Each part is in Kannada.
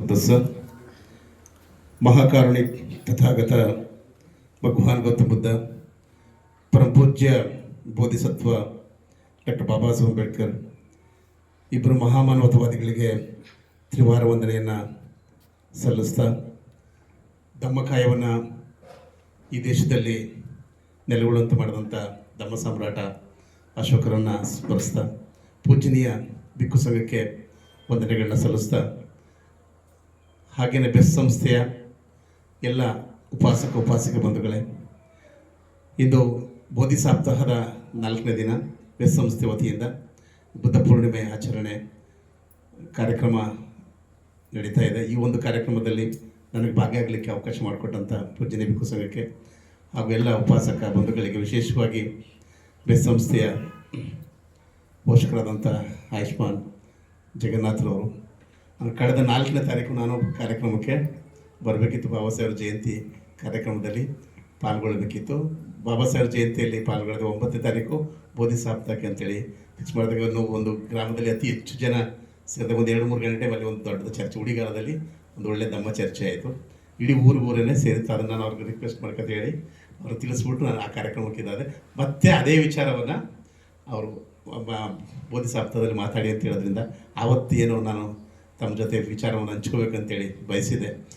ದಸ ಮಹಾಕಾರುಣಿ ತಥಾಗತ ಭಗವಾನ್ ಗೌತಮ ಬುದ್ಧ ಪರಂಪೂಜ್ಯ ಬೋಧಿಸತ್ವ ಡಾಕ್ಟರ್ ಬಾಬಾ ಸಾಹೇಬ್ ಅಂಬೇಡ್ಕರ್ ಇಬ್ಬರು ಮಹಾಮಾನವತವಾದಿಗಳಿಗೆ ತ್ರಿವಾರ ವಂದನೆಯನ್ನು ಸಲ್ಲಿಸ್ತಾ ಧಮ್ಮಕಾಯವನ್ನು ಈ ದೇಶದಲ್ಲಿ ನೆಲೆಗೊಳ್ಳುವಂತೆ ಮಾಡಿದಂಥ ಧಮ್ಮ ಸಾಮ್ರಾಟ ಅಶೋಕರನ್ನು ಸ್ಮರಿಸ್ತಾ ಪೂಜನೀಯ ಬಿಕ್ಕು ಸಂಘಕ್ಕೆ ವಂದನೆಗಳನ್ನ ಸಲ್ಲಿಸ್ತಾ ಹಾಗೆಯೇ ಬೆಸ್ ಸಂಸ್ಥೆಯ ಎಲ್ಲ ಉಪಾಸಕ ಉಪಾಸಕ ಬಂಧುಗಳೇ, ಇಂದು ಬೋಧಿ ಸಪ್ತಾಹದ ನಾಲ್ಕನೇ ದಿನ ಬೆಸ್ ಸಂಸ್ಥೆ ವತಿಯಿಂದ ಬುದ್ಧ ಪೂರ್ಣಿಮೆ ಆಚರಣೆ ಕಾರ್ಯಕ್ರಮ ನಡೀತಾ ಇದೆ. ಈ ಒಂದು ಕಾರ್ಯಕ್ರಮದಲ್ಲಿ ನನಗೆ ಭಾಗಿಯಾಗಲಿಕ್ಕೆ ಅವಕಾಶ ಮಾಡಿಕೊಟ್ಟಂಥ ಪೂಜ್ಯ ಬಿಕ್ಕು ಸಂಘಕ್ಕೆ ಹಾಗೂ ಎಲ್ಲ ಉಪಾಸಕ ಬಂಧುಗಳಿಗೆ ವಿಶೇಷವಾಗಿ ಬೆಸ್ ಸಂಸ್ಥೆಯ ಪೋಷಕರಾದಂಥ ಆಯುಷ್ಮಾನ್ ಜಗನ್ನಾಥ್ರವರು ಕಳೆದ ನಾಲ್ಕನೇ ತಾರೀಕು ನಾನು ಕಾರ್ಯಕ್ರಮಕ್ಕೆ ಬರಬೇಕಿತ್ತು ಬಾಬಾ ಸಾಹೇಬ್ ಜಯಂತಿ ಕಾರ್ಯಕ್ರಮದಲ್ಲಿ ಪಾಲ್ಗೊಳ್ಳಬೇಕಿತ್ತು. ಬಾಬಾ ಸಾಹೇಬ್ ಜಯಂತಿಯಲ್ಲಿ ಪಾಲ್ಗೊಳ್ಳೋದು ಒಂಬತ್ತನೇ ತಾರೀಕು ಬೋಧಿ ಸಾಪ್ತಾಕೆ ಅಂತೇಳಿ ಫಿಕ್ಸ್ ಮಾಡಿದಾಗ ಒಂದು ಗ್ರಾಮದಲ್ಲಿ ಅತಿ ಹೆಚ್ಚು ಜನ ಸೇರಿದ ಒಂದು ಎರಡು ಮೂರು ಗಂಟೆ ಅಲ್ಲಿ ಒಂದು ದೊಡ್ಡ ಚರ್ಚೆ, ಉಡಿಗಾಲದಲ್ಲಿ ಒಂದು ಒಳ್ಳೆ ದಮ್ಮ ಚರ್ಚೆ ಆಯಿತು. ಇಡೀ ಊರು ಊರನ್ನೇ ಸೇರಿತ್ತು. ಅದನ್ನು ನಾನು ಅವ್ರಿಗೆ ರಿಕ್ವೆಸ್ಟ್ ಮಾಡ್ಕೊತ ಹೇಳಿ ಅವರು ತಿಳಿಸ್ಬಿಟ್ಟು ನಾನು ಆ ಕಾರ್ಯಕ್ರಮಕ್ಕೆ ಇದ್ದಾದೆ ಮತ್ತೆ ಅದೇ ವಿಚಾರವನ್ನು ಅವರು ಬೋಧಿ ಸಪ್ತಾಹದಲ್ಲಿ ಮಾತಾಡಿ ಅಂತ ಹೇಳೋದ್ರಿಂದ ಆವತ್ತೇನೋ ನಾನು ತಮ್ಮ ಜೊತೆ ವಿಚಾರವನ್ನು ಹಂಚ್ಕೋಬೇಕಂತೇಳಿ ಬಯಸಿದೆ.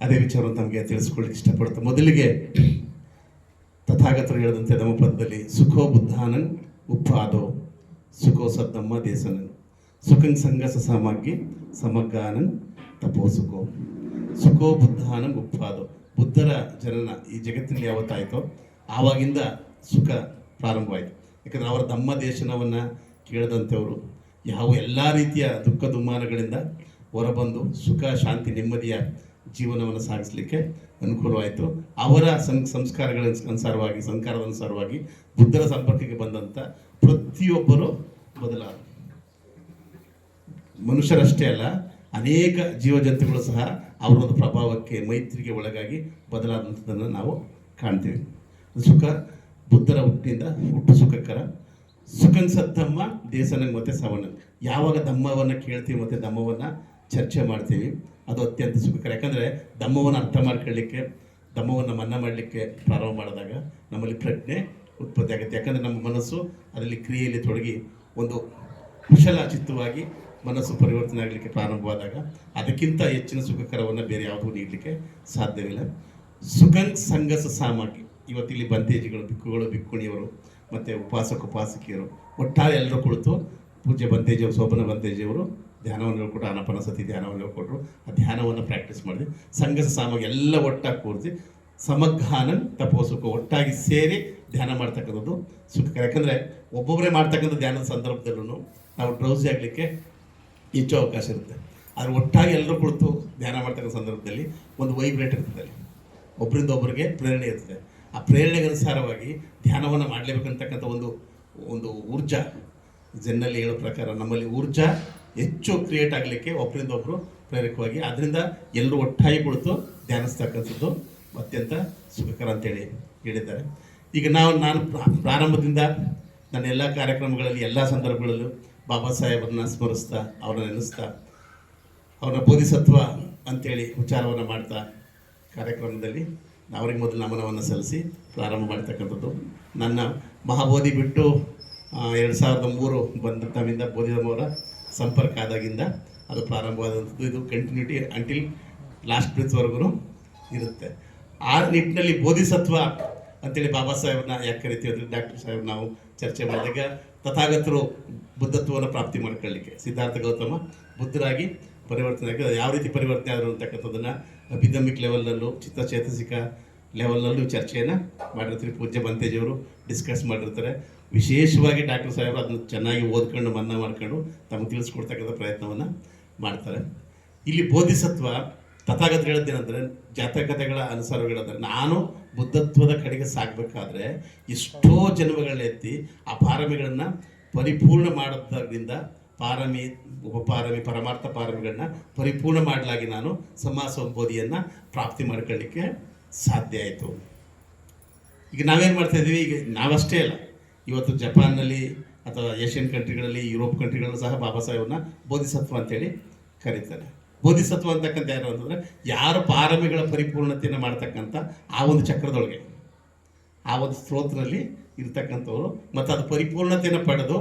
ಅದೇ ವಿಚಾರವನ್ನು ತಮಗೆ ತಿಳಿಸ್ಕೊಳ್ಳಿಕ್ಕೆ ಇಷ್ಟಪಡುತ್ತೆ. ಮೊದಲಿಗೆ ತಥಾಗತರು ಹೇಳಿದಂತೆ ನಮ್ಮ ಪದದಲ್ಲಿ ಸುಖೋ ಬುದ್ಧಾನಂಗ್ ಉಪ್ಪಾದೋ, ಸುಖೋ ಸದ್ದಮ್ಮ ದೇಸನಂಗ್ ಸುಖಂಗ್ ಸಂಗಸ ಸಾಮಾಗ್ಯ ಸಮಗ್ಗಾನಂಗ್ ತಪೋ ಸುಖೋ. ಸುಖೋ ಬುದ್ಧಾನಂಗ್ ಉಪ್ಪಾದೋ. ಬುದ್ಧರ ಜನನ ಈ ಜಗತ್ತಿನಲ್ಲಿ ಯಾವತ್ತಾಯಿತೋ, ಆವಾಗಿಂದ ಸುಖ ಪ್ರಾರಂಭವಾಯಿತು. ಯಾಕಂದರೆ ಅವರ ಧಮ್ಮ ದೇಶನವನ್ನು ಕೇಳಿದಂಥವರು ಯಾವ ಎಲ್ಲ ರೀತಿಯ ದುಃಖ ದುಮ್ಮಾನಗಳಿಂದ ಹೊರಬಂದು ಸುಖ, ಶಾಂತಿ, ನೆಮ್ಮದಿಯ ಜೀವನವನ್ನು ಸಾಗಿಸಲಿಕ್ಕೆ ಅನುಕೂಲವಾಯಿತು. ಅವರ ಸಂ, ಸಂಸ್ಕಾರಗಳ ಅನುಸಾರವಾಗಿ ಸಂಸ್ಕಾರದ ಅನುಸಾರವಾಗಿ ಬುದ್ಧರ ಸಂಪರ್ಕಕ್ಕೆ ಬಂದಂಥ ಪ್ರತಿಯೊಬ್ಬರು ಬದಲಾದ ಮನುಷ್ಯರಷ್ಟೇ ಅಲ್ಲ, ಅನೇಕ ಜೀವಜಂತುಗಳು ಸಹ ಅವರೊಂದು ಪ್ರಭಾವಕ್ಕೆ, ಮೈತ್ರಿಗೆ ಒಳಗಾಗಿ ಬದಲಾದಂಥದ್ದನ್ನು ನಾವು ಕಾಣ್ತೀವಿ. ಸುಖ ಬುದ್ಧರ ಹುಟ್ಟಿನಿಂದ ಹುಟ್ಟು ಸುಖಕರ ಸುಖನ್ ಸದ್ದಮ್ಮ ದೇಸನಂಗೆ ಮತ್ತು ಸವಣ್ಣ ಯಾವಾಗ ಧಮ್ಮವನ್ನು ಕೇಳ್ತೀವಿ ಮತ್ತು ಧಮ್ಮವನ್ನು ಚರ್ಚೆ ಮಾಡ್ತೀವಿ, ಅದು ಅತ್ಯಂತ ಸುಖಕರ ಯಾಕಂದರೆ ಧಮ್ಮವನ್ನು ಅರ್ಥ ಮಾಡ್ಕೊಳ್ಳಿಕ್ಕೆ, ಧಮ್ಮವನ್ನು ಮನ್ನಾ ಮಾಡಲಿಕ್ಕೆ ಪ್ರಾರಂಭ ಮಾಡಿದಾಗ ನಮ್ಮಲ್ಲಿ ಪ್ರಜ್ಞೆ ಉತ್ಪತ್ತಿ ಆಗುತ್ತೆ. ಯಾಕಂದರೆ ನಮ್ಮ ಮನಸ್ಸು ಅದರಲ್ಲಿ ಕ್ರಿಯೆಯಲ್ಲಿ ತೊಡಗಿ ಒಂದು ಕುಶಲ ಚಿತ್ತವಾಗಿ ಮನಸ್ಸು ಪರಿವರ್ತನೆ ಆಗಲಿಕ್ಕೆ ಪ್ರಾರಂಭವಾದಾಗ ಅದಕ್ಕಿಂತ ಹೆಚ್ಚಿನ ಸುಖಕರವನ್ನು ಬೇರೆ ಯಾವುದೂ ನೀಡಲಿಕ್ಕೆ ಸಾಧ್ಯವಿಲ್ಲ. ಸುಖಂಗ್ ಸಂಗಸ ಸಾಮಾಗಿ ಇವತ್ತಿಲ್ಲಿ ಬಂತೇಜಿಗಳು ಬಿಕ್ಕುಗಳು ಬಿಕ್ಕುಣಿಯವರು ಮತ್ತು ಉಪಾಸಕ ಉಪಾಸಕಿಯರು ಒಟ್ಟಾರೆ ಎಲ್ಲರೂ ಕುಳಿತು ಪೂಜೆ ಬಂತೇಜಿಯವರು ಶೋಭನ ಬಂತೇಜಿಯವರು, ಧ್ಯಾನವನ್ನು ಹೇಳ್ಕೊಟ್ಟು ಅನಪನ ಸತಿ ಧ್ಯಾನವನ್ನು ಹೇಳ್ಕೊಟ್ರು, ಆ ಧ್ಯಾನವನ್ನು ಪ್ರಾಕ್ಟೀಸ್ ಮಾಡಿದ್ವಿ ಸಂಘ ಸಾಮಗ್ರಿ ಎಲ್ಲ ಒಟ್ಟಾಗಿ ಕೂರಿಸಿ ಸಮಗ್ರಾನ ತಪೋಸುಖ ಒಟ್ಟಾಗಿ ಸೇರಿ ಧ್ಯಾನ ಮಾಡ್ತಕ್ಕಂಥದ್ದು ಸುಖಕರ. ಯಾಕಂದರೆ ಒಬ್ಬೊಬ್ಬರೇ ಮಾಡ್ತಕ್ಕಂಥ ಧ್ಯಾನದ ಸಂದರ್ಭದಲ್ಲೂ ನಾವು ಡ್ರೌಸಿ ಆಗಲಿಕ್ಕೆ ಹೆಚ್ಚು ಅವಕಾಶ ಇರುತ್ತೆ. ಆದರೆ ಒಟ್ಟಾಗಿ ಎಲ್ಲರೂ ಕುಳಿತು ಧ್ಯಾನ ಮಾಡ್ತಕ್ಕಂಥ ಸಂದರ್ಭದಲ್ಲಿ ಒಂದು ವೈಬ್ರೇಟ್ ಇರ್ತದೆ ಒಬ್ಬರಿಂದ ಒಬ್ಬರಿಗೆ ಪ್ರೇರಣೆ ಇರ್ತದೆ. ಆ ಪ್ರೇರಣೆಗನುಸಾರವಾಗಿ ಧ್ಯಾನವನ್ನು ಮಾಡಲೇಬೇಕಂತಕ್ಕಂಥ ಒಂದು ಒಂದು ಊರ್ಜಾ. ಜನ್ನಲ್ಲಿ ಹೇಳೋ ಪ್ರಕಾರ ನಮ್ಮಲ್ಲಿ ಊರ್ಜಾ ಹೆಚ್ಚು ಕ್ರಿಯೇಟ್ ಆಗಲಿಕ್ಕೆ ಒಬ್ಬರಿಂದ ಒಬ್ಬರು ಪ್ರೇರಕವಾಗಿ ಅದರಿಂದ ಎಲ್ಲರೂ ಒಟ್ಟಾಗಿ ಕುಳಿತು ಧ್ಯಾನಿಸ್ತಕ್ಕಂಥದ್ದು ಅತ್ಯಂತ ಸುಖಕರ ಅಂತೇಳಿ ಹೇಳಿದ್ದಾರೆ. ಈಗ ನಾವು, ನಾನು ಪ್ರಾ- ಪ್ರಾರಂಭದಿಂದ ನನ್ನ ಎಲ್ಲ ಕಾರ್ಯಕ್ರಮಗಳಲ್ಲಿ, ಎಲ್ಲ ಸಂದರ್ಭಗಳಲ್ಲೂ ಬಾಬಾ ಸಾಹೇಬರನ್ನ ಸ್ಮರಿಸ್ತಾ, ಅವ್ರನ್ನ ನೆನೆಸ್ತಾ, ಅವ್ರನ್ನ ಬೋಧಿಸತ್ವ ಅಂತೇಳಿ ವಿಚಾರವನ್ನು ಮಾಡ್ತಾ ಕಾರ್ಯಕ್ರಮದಲ್ಲಿ ಅವ್ರಿಗೆ ಮೊದಲು ನಮನವನ್ನು ಸಲ್ಲಿಸಿ ಪ್ರಾರಂಭ ಮಾಡ್ತಕ್ಕಂಥದ್ದು. ನನ್ನ ಮಹಾಬೋಧಿ ಬಿಟ್ಟು ಎರಡು ಸಾವಿರದ ಮೂರು ಬಂದ ತಮ್ಮಿಂದ ಬೋಧಿಧಮ್ಮವರ ಸಂಪರ್ಕ ಆದಾಗಿಂದ ಅದು ಪ್ರಾರಂಭವಾದಂಥದ್ದು. ಇದು ಕಂಟಿನ್ಯೂಟಿ ಅಂಟಿಲ್ ಲಾಸ್ಟ್ ಬ್ರಿತ್ವರೆಗೂ ಇರುತ್ತೆ. ಆ ನಿಟ್ಟಿನಲ್ಲಿ ಬೋಧಿಸತ್ವ ಅಂತೇಳಿ ಬಾಬಾ ಸಾಹೇಬ್ನ ಯಾಕೆ ಕರಿತೀವಿ ಅಂದರೆ ಡಾಕ್ಟರ್ ಸಾಹೇಬ್ ನಾವು ಚರ್ಚೆ ಮಾಡಿದಾಗ ತಥಾಗತರು ಬುದ್ಧತ್ವವನ್ನು ಪ್ರಾಪ್ತಿ ಮಾಡ್ಕೊಳ್ಳಿಕ್ಕೆ. ಸಿದ್ಧಾರ್ಥ ಗೌತಮ ಬುದ್ಧರಾಗಿ ಪರಿವರ್ತನೆ ಯಾವ ರೀತಿ ಪರಿವರ್ತನೆ ಆದರು ಅಂತಕ್ಕಂಥದ್ದನ್ನು ಅಭಿದಮಿಕ್ ಲೆವೆಲ್ನಲ್ಲೂ ಚಿತ್ತಚೇತಸಿಕ ಲೆವೆಲ್ನಲ್ಲೂ ಚರ್ಚೆಯನ್ನು ಮಾಡಿರ್ತೀವಿ ಪೂಜ್ಯ ಬಂತೇಜಿಯವರು ಡಿಸ್ಕಸ್ ಮಾಡಿರ್ತಾರೆ. ವಿಶೇಷವಾಗಿ ಡಾಕ್ಟರ್ ಸಾಹೇಬ್ ಅದನ್ನು ಚೆನ್ನಾಗಿ ಓದ್ಕೊಂಡು ಮನ್ನ ಮಾಡ್ಕೊಂಡು ತಮಗೆ ತಿಳಿಸ್ಕೊಡ್ತಕ್ಕಂಥ ಪ್ರಯತ್ನವನ್ನು ಮಾಡ್ತಾರೆ. ಇಲ್ಲಿ ಬೋಧಿಸತ್ವ ತಥಾಗತ ಹೇಳೋದೇನೆಂದರೆ ಜಾತಕತೆಗಳ ಅನುಸಾರಗಳಂದರೆ, ನಾನು ಬುದ್ಧತ್ವದ ಕಡೆಗೆ ಸಾಗಬೇಕಾದ್ರೆ ಎಷ್ಟೋ ಜನ್ಮಗಳನ್ನ ಎತ್ತಿ ಆ ಪಾರಮಿಗಳನ್ನು ಪರಿಪೂರ್ಣ ಮಾಡೋದ್ರಿಂದ ಪಾರಮಿ, ಉಪಪಾರಮಿ, ಪರಮಾರ್ಥ ಪಾರಮಿಗಳನ್ನ ಪರಿಪೂರ್ಣ ಮಾಡಲಾಗಿ ನಾನು ಸಮಾಸ ಬೋಧಿಯನ್ನು ಪ್ರಾಪ್ತಿ ಮಾಡ್ಕೊಳ್ಳಿಕ್ಕೆ ಸಾಧ್ಯ ಆಯಿತು. ಈಗ ನಾವೇನು ಮಾಡ್ತಾ ಇದ್ದೀವಿ? ಈಗ ನಾವಷ್ಟೇ ಅಲ್ಲ. ಇವತ್ತು ಜಪಾನ್ನಲ್ಲಿ ಅಥವಾ ಏಷ್ಯನ್ ಕಂಟ್ರಿಗಳಲ್ಲಿ, ಯುರೋಪ್ ಕಂಟ್ರಿಗಳಲ್ಲೂ ಸಹ ಬಾಬಾ ಸಾಹೇಬ್ನ ಬೋಧಿಸತ್ವ ಅಂತೇಳಿ ಕರೀತಾರೆ. ಬೋಧಿಸತ್ವ ಅಂತಕ್ಕಂಥ ಯಾರು ಅಂತಂದರೆ ಯಾರು ಪಾರಮಿಗಳ ಪರಿಪೂರ್ಣತೆಯನ್ನು ಮಾಡ್ತಕ್ಕಂಥ ಆ ಒಂದು ಚಕ್ರದೊಳಗೆ, ಆ ಒಂದು ಸ್ತೋತ್ರದಲ್ಲಿ ಇರ್ತಕ್ಕಂಥವ್ರು ಮತ್ತು ಅದು ಪರಿಪೂರ್ಣತೆಯನ್ನು ಪಡೆದು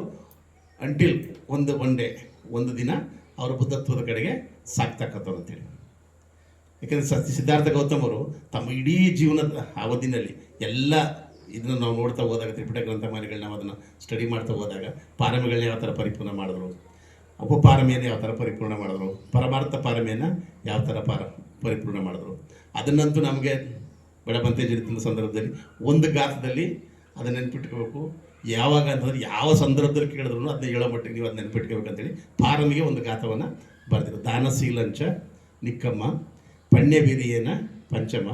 ಅಂಟಿಲ್ ಒಂದು ಒನ್ ಡೇ ಒಂದು ದಿನ ಅವರು ಬುದ್ಧತ್ವದ ಕಡೆಗೆ ಸಾಕ್ತಕ್ಕಂಥವ್ರು ಅಂತೇಳಿ ಯಾಕೆಂದರೆ ಸತ್ಯ ಸಿದ್ಧಾರ್ಥ ಗೌತಮ್ ಅವರು ತಮ್ಮ ಇಡೀ ಜೀವನದ ಅವಧಿನಲ್ಲಿ ಎಲ್ಲ ಇದನ್ನು ನಾವು ನೋಡ್ತಾ ಹೋದಾಗ ತ್ರಿಪಿಟ ಗ್ರಂಥಮಾಲೆಗಳನ್ನ ನಾವು ಅದನ್ನು ಸ್ಟಡಿ ಮಾಡ್ತಾ ಹೋದಾಗ ಪಾರಮಿಗಳನ್ನ ಯಾವ ಥರ ಪರಿಪೂರ್ಣ ಮಾಡಿದ್ರು? ಉಪಪಾರಮೆಯನ್ನು ಯಾವ ಥರ ಪರಿಪೂರ್ಣ ಮಾಡಿದ್ರು? ಪರಮಾರ್ಥ ಪಾರಮಿಯನ್ನು ಯಾವ ಥರ ಪಾರ ಪರಿಪೂರ್ಣ ಮಾಡಿದ್ರು? ಅದನ್ನಂತೂ ನಮಗೆ ಬಡಪಂತೆ ಜನಿತನ ಸಂದರ್ಭದಲ್ಲಿ ಒಂದು ಗಾತ್ರದಲ್ಲಿ ಅದನ್ನು ನೆನ್ಪಿಟ್ಕೋಬೇಕು. ಯಾವಾಗ ಅಂತಂದ್ರೆ ಯಾವ ಸಂದರ್ಭದಲ್ಲಿ ಕೇಳಿದ್ರು ಅದನ್ನ ಹೇಳೋ ಮಟ್ಟಿಗೆ ನೀವು ಅದನ್ನ ನೆನ್ಪಿಟ್ಕೋಬೇಕಂತೇಳಿ ಪಾರಮಿಗೆ ಒಂದು ಗಾತವನ್ನು ಬರೆದಿರು ದಾನಶೀಲಂಚ, ನಿಕ್ಕಮ್ಮ ಪಣ್ಯ ಬಿರಿಯನ ಪಂಚಮ,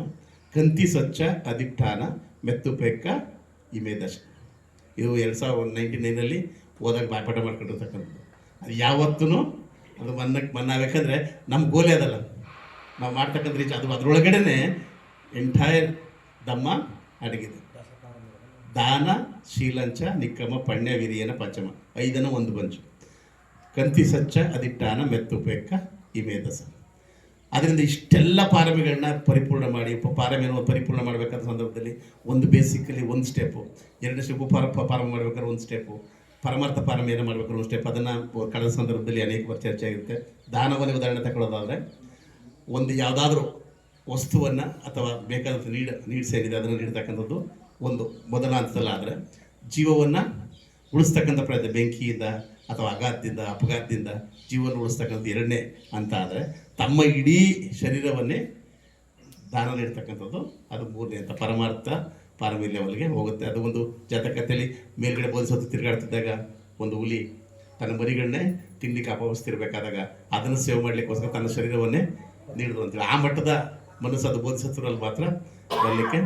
ಕಂತಿ ಸ್ವಚ್ಛ ಅಧಿಷ್ಠಾನ, ಮೆತ್ತು ಪೆಕ್ಕ ಇಮೆ ದಶ. ಇದು ಎರಡು ಸಾವಿರದ ನೈಂಟಿ ನೈನಲ್ಲಿ ಓದಾಗ ಬಾಯ್ಪಾಠ ಮಾಡ್ಕೊಂಡಿರ್ತಕ್ಕಂಥದ್ದು. ಅದು ಯಾವತ್ತೂ ಅದು ಮನ್ನಕ್ಕೆ ಮನ್ನಾಗಬೇಕಂದ್ರೆ ನಮ್ಮ ಗೋಲೆ ಅದಲ್ಲ. ನಾವು ಮಾಡ್ತಕ್ಕಂಥ ರೀಚ್ ಅದು ಅದರೊಳಗಡೆ ಎಂಟೈರ್ ದಮ್ಮ ಅಡಗಿದೆ ದಾನ, ಶೀಲಂಚ ನಿಕ್ಕಮ ಪಣ್ಯ, ವಿರಿಯನ, ಪಂಚಮ. ಐದನ ಒಂದು ಬಂಚು ಕಂತಿ, ಸಚ್ಚ ಅದಿಟ್ಟಾನ ಪೆಕ್ಕ ಇಮೇದಸ. ಅದರಿಂದ ಇಷ್ಟೆಲ್ಲ ಪಾರಮಿಗಳನ್ನ ಪರಿಪೂರ್ಣ ಮಾಡಿ ಪಾರಮಿಯನ್ನು ಪರಿಪೂರ್ಣ ಮಾಡಬೇಕಾದ ಸಂದರ್ಭದಲ್ಲಿ ಒಂದು ಬೇಸಿಕಲಿ ಒಂದು ಸ್ಟೆಪ್ಪು. ಎರಡು ಸ್ಟೆಪ್ ಪಾರ ಪಾರಮ ಮಾಡ್ಬೇಕಾದ್ರೆ ಒಂದು ಸ್ಟೆಪ್ಪು. ಪರಮಾರ್ಥ ಪಾರಮಿಯನ್ನು ಮಾಡ್ಬೇಕಾದ್ರೆ ಒಂದು ಸ್ಟೆಪ್ ಅದನ್ನು ಕಳೆದ ಸಂದರ್ಭದಲ್ಲಿ ಅನೇಕ ಚರ್ಚೆ ಆಗಿರುತ್ತೆ. ದಾನವನ್ನು ಉದಾಹರಣೆ ತಗೊಳ್ಳೋದಾದರೆ, ಒಂದು ಯಾವುದಾದ್ರೂ ವಸ್ತುವನ್ನು ಅಥವಾ ಬೇಕಾದಂಥ ನೀಡ್ ನೀಡ್ಸ್ ಏನಿದೆ ಅದನ್ನು ನೀಡ್ತಕ್ಕಂಥದ್ದು ಒಂದು ಮೊದಲ ಹಂತದಲ್ಲಾದರೆ ಜೀವವನ್ನು ಉಳಿಸ್ತಕ್ಕಂಥ ಪ್ರಯತ್ನ, ಬೆಂಕಿಯಿಂದ ಅಥವಾ ಅಘಾತದಿಂದ, ಅಪಘಾತದಿಂದ ಜೀವವನ್ನು ಉಳಿಸ್ತಕ್ಕಂಥ ಎರಡನೇ ಅಂತ ಆದರೆ ತಮ್ಮ ಇಡೀ ಶರೀರವನ್ನೇ ದಾನ ನೀಡ್ತಕ್ಕಂಥದ್ದು ಅದು ಮೂರನೇ ಅಂತ ಪರಮಾರ್ಥ ಪಾರಮಿಲ್ಯವಲ್ಲಿಗೆ ಹೋಗುತ್ತೆ. ಅದು ಒಂದು ಜಾತಕತೆಯಲ್ಲಿ ಮೇಲ್ಗಡೆ ಬೋಧಿಸೋದು, ತಿರುಗಾಡ್ತಿದ್ದಾಗ ಒಂದು ಹುಲಿ ತನ್ನ ಮರಿಗಳನ್ನೇ ತಿನ್ನಲಿಕ್ಕೆ ಅಪವಸ್ತಿರ್ಬೇಕಾದಾಗ ಅದನ್ನು ಸೇವ್ ಮಾಡಲಿಕ್ಕೋಸ್ಕರ ತನ್ನ ಶರೀರವನ್ನೇ ನೀಡಿದ್ರು ಅಂತೇಳಿ ಆ ಮಟ್ಟದ ಮನಸ್ಸು ಅದು ಬೋಧಿಸೋದ್ರಲ್ಲಿ ಮಾತ್ರ ಬರಲಿಕ್ಕೆ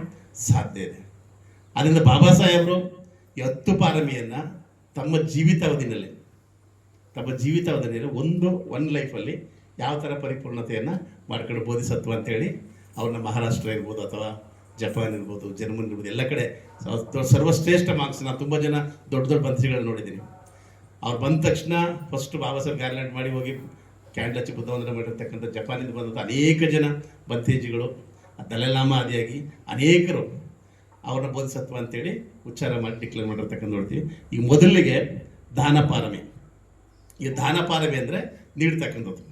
ಸಾಧ್ಯ ಇದೆ. ಅದರಿಂದ ಬಾಬಾ ಸಾಹೇಬರು ಎತ್ತು ಪಾರಮಿಯನ್ನು ತಮ್ಮ ಜೀವಿತಾವಧಿನಲ್ಲಿ, ತಮ್ಮ ಜೀವಿತಾವಧಿಯಲ್ಲಿ ಒಂದು ಒನ್ ಲೈಫಲ್ಲಿ ಯಾವ ಥರ ಪರಿಪೂರ್ಣತೆಯನ್ನು ಮಾಡ್ಕೊಂಡು ಬೋಧಿಸತ್ವ ಅಂತೇಳಿ ಅವ್ರನ್ನ ಮಹಾರಾಷ್ಟ್ರ ಇರ್ಬೋದು ಅಥವಾ ಜಪಾನ್ ಇರ್ಬೋದು, ಜರ್ಮನ್ ಇರ್ಬೋದು, ಎಲ್ಲ ಕಡೆ ಸರ್ವಶ್ರೇಷ್ಠ ಮಾರ್ಕ್ಸ್. ನಾನು ತುಂಬ ಜನ ದೊಡ್ಡ ದೊಡ್ಡ ಬಂತಿಗಳು ನೋಡಿದ್ದೀನಿ. ಅವ್ರು ಬಂದ ತಕ್ಷಣ ಫಸ್ಟ್ ಬಾಬಾ ಸಾಹೇಬ್ ಗ್ಯಾರ್ಲ್ಯಾಂಡ್ ಮಾಡಿ ಹೋಗಿ ಕ್ಯಾಂಡ್ಲ ಹಚ್ಚಿ ಬುದ್ಧವಂದನೆ ಮಾಡಿರ್ತಕ್ಕಂಥ ಜಪಾನಿಂದ ಬಂದಂಥ ಅನೇಕ ಜನ ಬಂತೇಜಿಗಳು ದಲೈಲಾಮ ಆದಿಯಾಗಿ ಅನೇಕರು ಅವ್ರನ್ನ ಬೋಧಿಸತ್ವ ಅಂತೇಳಿ ಉಚ್ಚಾರ ಮಾಡಿ ಡಿಕ್ಲೇರ್ ಮಾಡಿರ್ತಕ್ಕಂಥ ನೋಡ್ತೀವಿ ಈಗ ಮೊದಲಿಗೆ ದಾನ ಪಾರಮಿ ಈ ದಾನ ಪಾರಮಿ ಅಂದರೆ ನೀಡ್ತಕ್ಕಂಥದ್ದು.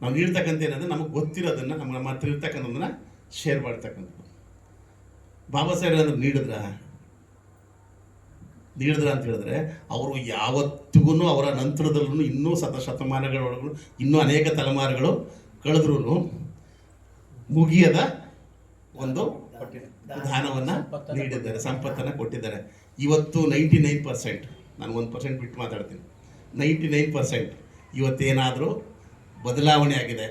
ನಾವು ನೀಡ್ತಕ್ಕಂಥ ಏನಂದ್ರೆ ನಮಗೆ ಗೊತ್ತಿರೋದನ್ನು ನಮ್ಮ ನಮ್ಮ ಹತ್ರ ಇರ್ತಕ್ಕಂಥದನ್ನ ಶೇರ್ ಮಾಡ್ತಕ್ಕಂಥದ್ದು. ಬಾಬಾ ಸಾಹೇಬ್ ಏನಾದ್ರು ನೀಡಿದ್ರ? ನೀಡಿದ್ರ ಅಂತ ಹೇಳಿದ್ರೆ ಅವರು ಯಾವತ್ತಿಗೂ ಅವರ ನಂತರದಲ್ಲೂ ಇನ್ನೂ ಶತ ಶತಮಾನಗಳೊಳಗೂ ಇನ್ನೂ ಅನೇಕ ತಲೆಮಾರುಗಳು ಕಳೆದ್ರೂ ಮುಗಿಯದ ಒಂದು ದಾನವನ್ನು ನೀಡಿದ್ದಾರೆ ಸಂಪತ್ತನ್ನು ಕೊಟ್ಟಿದ್ದಾರೆ. ಇವತ್ತು ನೈಂಟಿ ನೈನ್ ಪರ್ಸೆಂಟ್ ನಾನು ಒಂದು ಪರ್ಸೆಂಟ್ ಬಿಟ್ಟು ಮಾತಾಡ್ತೀನಿ. ನೈಂಟಿ ನೈನ್ ಪರ್ಸೆಂಟ್ ಇವತ್ತೇನಾದರೂ ಬದಲಾವಣೆ ಆಗಿದೆ.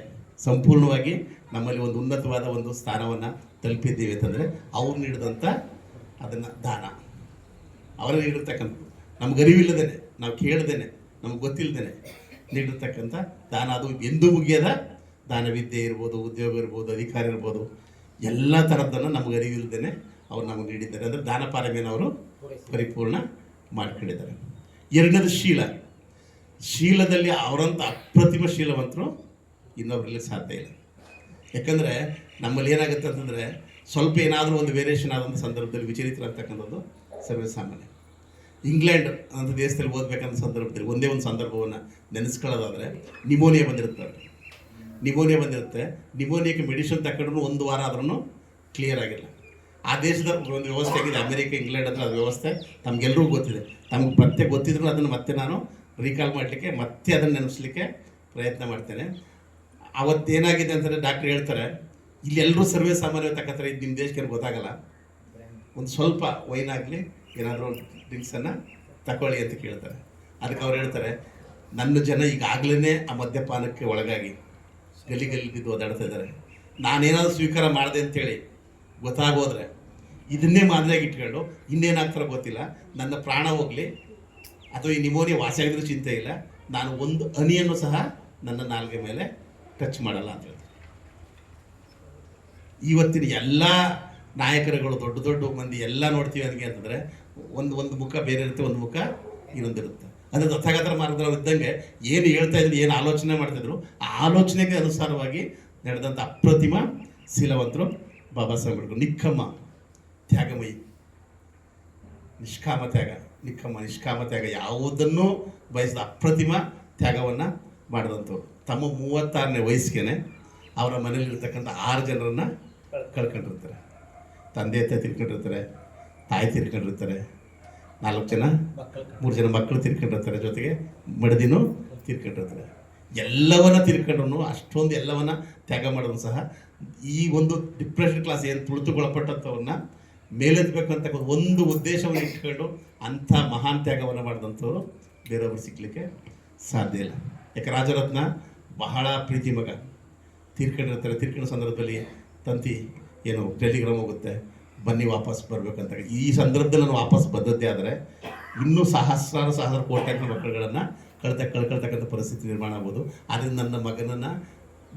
ಸಂಪೂರ್ಣವಾಗಿ ನಮ್ಮಲ್ಲಿ ಒಂದು ಉನ್ನತವಾದ ಒಂದು ಸ್ಥಾನವನ್ನು ತಲುಪಿದ್ದೀವಿ ಅಂತಂದರೆ ಅವ್ರು ನೀಡಿದಂಥ ಅದನ್ನು ದಾನ. ಅವರು ನೀಡಿರ್ತಕ್ಕಂಥದ್ದು. ನಮ್ಗೆ ಅರಿವಿಲ್ಲದೇನೆ ನಾವು ಕೇಳ್ದೇನೆ ನಮ್ಗೆ ಗೊತ್ತಿಲ್ಲದೇನೆ ನೀಡಿರ್ತಕ್ಕಂಥ ದಾನ. ಅದು ಎಂದೂ ಮುಗಿಯದ ದಾನವಿದ್ಯೆ ಇರ್ಬೋದು ಉದ್ಯೋಗ ಇರ್ಬೋದು ಅಧಿಕಾರ ಇರ್ಬೋದು. ಎಲ್ಲ ಥರದ್ದನ್ನು ನಮಗೆ ಅರಿವಿಲ್ಲದೇ ಅವ್ರು ನಮಗೆ ನೀಡಿದ್ದಾರೆ. ಅಂದರೆ ದಾನ ಅವರು ಪರಿಪೂರ್ಣ ಮಾಡ್ಕೊಂಡಿದ್ದಾರೆ. ಎರಡನೇದು ಶೀಲ. ಶೀಲದಲ್ಲಿ ಅವರಂಥ ಅಪ್ರತಿಮ ಶೀಲವಂತರು ಇನ್ನೊಬ್ಬರಲ್ಲಿ ಸಾಧ್ಯ ಇಲ್ಲ. ಯಾಕಂದರೆ ನಮ್ಮಲ್ಲಿ ಏನಾಗುತ್ತೆ ಅಂತಂದರೆ ಸ್ವಲ್ಪ ಏನಾದರೂ ಒಂದು ವೇರಿಯೇಷನ್ ಆದಂಥ ಸಂದರ್ಭದಲ್ಲಿ ವಿಚಲಿತರಾಗ್ತಕ್ಕಂಥದ್ದು ಸರ್ವೇ ಸಾಮಾನ್ಯ ಇಂಗ್ಲೆಂಡ್ ಅಂತ ದೇಶದಲ್ಲಿ ಓದಬೇಕಂತ ಸಂದರ್ಭದಲ್ಲಿ ಒಂದೇ ಒಂದು ಸಂದರ್ಭವನ್ನು ನೆನೆಸ್ಕೊಳ್ಳೋದಾದರೆ ನಿಮೋನಿಯಾ ಬಂದಿರುತ್ತೆ ನಿಮೋನಿಯಾ ಬಂದಿರುತ್ತೆ. ನಿಮೋನಿಯಾಕ್ಕೆ ಮೆಡಿಸಿನ್ ತಗೊಂಡ್ರು ಒಂದು ವಾರ ಆದ್ರೂ ಕ್ಲಿಯರ್ ಆಗಿಲ್ಲ. ಆ ದೇಶದ ಒಂದು ವ್ಯವಸ್ಥೆ ಆಗಿದೆ. ಅಮೆರಿಕ, ಇಂಗ್ಲೆಂಡ್ ಹತ್ರ ಅದು ವ್ಯವಸ್ಥೆ. ತಮಗೆಲ್ಲರಿಗೂ ಗೊತ್ತಿದೆ. ತಮ್ಗೆ ಮತ್ತೆ ಗೊತ್ತಿದ್ರು ಅದನ್ನು ಮತ್ತೆ ನಾನು ರೀಕಾಲ್ ಮಾಡಲಿಕ್ಕೆ, ಮತ್ತೆ ಅದನ್ನು ನೆನೆಸ್ಲಿಕ್ಕೆ ಪ್ರಯತ್ನ ಮಾಡ್ತೇನೆ. ಅವತ್ತೇನಾಗಿದೆ ಅಂತಂದರೆ ಡಾಕ್ಟ್ರ್ ಹೇಳ್ತಾರೆ, ಇಲ್ಲಿ ಎಲ್ಲರೂ ಸರ್ವೇ ಸಾಮಾನ್ಯ ತಕ್ಕಂತಾರೆ ಇದು ನಿಮ್ಮ ದೇಶಕ್ಕೆ ಗೊತ್ತಾಗಲ್ಲ. ಒಂದು ಸ್ವಲ್ಪ ವೈನ್ ಆಗಲಿ, ಏನಾದರೂ ಡ್ರಿಂಕ್ಸನ್ನು ತಗೊಳ್ಳಿ ಅಂತ ಕೇಳ್ತಾರೆ. ಅದಕ್ಕೆ ಅವ್ರು ಹೇಳ್ತಾರೆ, ನನ್ನ ಜನ ಈಗಾಗಲೇ ಆ ಮದ್ಯಪಾನಕ್ಕೆ ಒಳಗಾಗಿ ಗಲಿ ಗಲಿ ಬಿದ್ದು ಓದಾಡ್ತಾ ಇದ್ದಾರೆ. ನಾನೇನಾದ್ರು ಸ್ವೀಕಾರ ಮಾಡಿದೆ ಅಂತೇಳಿ ಗೊತ್ತಾಗೋದ್ರೆ ಇದನ್ನೇ ಮಾದರಿಯಾಗಿ ಇಟ್ಕೊಂಡು ಇನ್ನೇನಾಗ್ತಾರೋ ಗೊತ್ತಿಲ್ಲ. ನನ್ನ ಪ್ರಾಣ ಹೋಗಲಿ, ಅಥವಾ ಈ ನಿಮೋನಿ ವಾಸಿ ಚಿಂತೆ ಇಲ್ಲ. ನಾನು ಒಂದು ಹನಿಯನ್ನು ಸಹ ನನ್ನ ನಾಲ್ಗೆ ಮೇಲೆ ಟಚ್ ಮಾಡಲ್ಲ ಅಂತ ಹೇಳ್ತಾರೆ. ಇವತ್ತಿನ ಎಲ್ಲ ನಾಯಕರುಗಳು, ದೊಡ್ಡ ದೊಡ್ಡ ಮಂದಿ ಎಲ್ಲ ನೋಡ್ತೀವಿ ನನಗೆ ಅಂತಂದರೆ ಒಂದು ಒಂದು ಮುಖ ಬೇರೆ ಇರುತ್ತೆ, ಒಂದು ಮುಖ ಇನ್ನೊಂದಿರುತ್ತೆ. ಅಂದರೆ ತಥಾಗತರ ಮಾರ್ಗದವ್ರು ಇದ್ದಂಗೆ ಏನು ಹೇಳ್ತಾ ಇದ್ರು, ಏನು ಆಲೋಚನೆ ಮಾಡ್ತಿದ್ರು, ಆ ಆಲೋಚನೆಗೆ ಅನುಸಾರವಾಗಿ ನಡೆದಂಥ ಅಪ್ರತಿಮ ಶೀಲವಂತರು ಬಾಬಾ ಸಾಹೇಬ್ ನಿಕ್ಕಮ್ಮ ತ್ಯಾಗಮಯಿ. ನಿಷ್ಕಾಮ ತ್ಯಾಗ. ನಿಕ್ಕಮ್ಮ ನಿಷ್ಕಾಮ ತ್ಯಾಗ ಯಾವುದನ್ನು ಬಯಸಿದ ಅಪ್ರತಿಮ ತ್ಯಾಗವನ್ನು ಮಾಡಿದಂಥವ್ರು. ತಮ್ಮ ಮೂವತ್ತಾರನೇ ವಯಸ್ಸಿಗೆ ಅವರ ಮನೇಲಿರ್ತಕ್ಕಂಥ ಆರು ಜನರನ್ನು ಕಳ್ಕೊಂಡಿರ್ತಾರೆ. ತಂದೆ ತಾಯಿ ತಿರ್ಕೊಂಡಿರ್ತಾರೆ ತಾಯಿ ತಿರ್ಕೊಂಡಿರ್ತಾರೆ ನಾಲ್ಕು ಜನ ಮೂರು ಜನ ಮಕ್ಕಳು ತಿರ್ಕೊಂಡಿರ್ತಾರೆ ಜೊತೆಗೆ ಮಡದಿನೂ ತಿರ್ಕೊಂಡಿರ್ತಾರೆ. ಎಲ್ಲವನ್ನ ತಿರ್ಕೊಂಡ್ರು ಅಷ್ಟೊಂದು ಎಲ್ಲವನ್ನ ತ್ಯಾಗ ಮಾಡೋದು ಸಹ ಈ ಒಂದು ಡಿಪ್ರೆಷನ್ ಕ್ಲಾಸ್ ಏನು ತುಳಿತುಗೊಳಪಟ್ಟಂಥವನ್ನ ಮೇಲೆತ್ತಬೇಕು ಅಂತ ಒಂದು ಉದ್ದೇಶವನ್ನು ಇಟ್ಕೊಂಡು ಅಂಥ ಮಹಾನ್ ತ್ಯಾಗವನ್ನು ಮಾಡಿದಂಥವ್ರು ಬೇರೆಯವರು ಸಿಗ್ಲಿಕ್ಕೆ ಸಾಧ್ಯ ಇಲ್ಲ. ಯಾಕೆ ರಾಜರತ್ನ ಬಹಳ ಪ್ರೀತಿ ಮಗ. ತಿರ್ಕೊಂಡಿರ್ತಾರೆ ತೀರ್ಕೊಂಡ ಸಂದರ್ಭದಲ್ಲಿ ತಂತಿ ಏನು ಟೆಲಿಗ್ರಾಮ್ ಹೋಗುತ್ತೆ ಬನ್ನಿ ವಾಪಸ್ ಬರಬೇಕಂತ ಈ ಸಂದರ್ಭದಲ್ಲಿ ನಾನು ವಾಪಸ್ ಬಂದದ್ದೇ ಆದರೆ ಇನ್ನೂ ಸಹಸ್ರಾರು ಸಹಸ್ರ ಕೋಟ್ಯಾಂತರ ಮಕ್ಕಳುಗಳನ್ನು ಕಳ್ತ, ಕಳ್ಕೊಳ್ತಕ್ಕಂಥ ಪರಿಸ್ಥಿತಿ ನಿರ್ಮಾಣ ಆಗ್ಬೋದು. ಆದ್ದರಿಂದ ನನ್ನ ಮಗನನ್ನು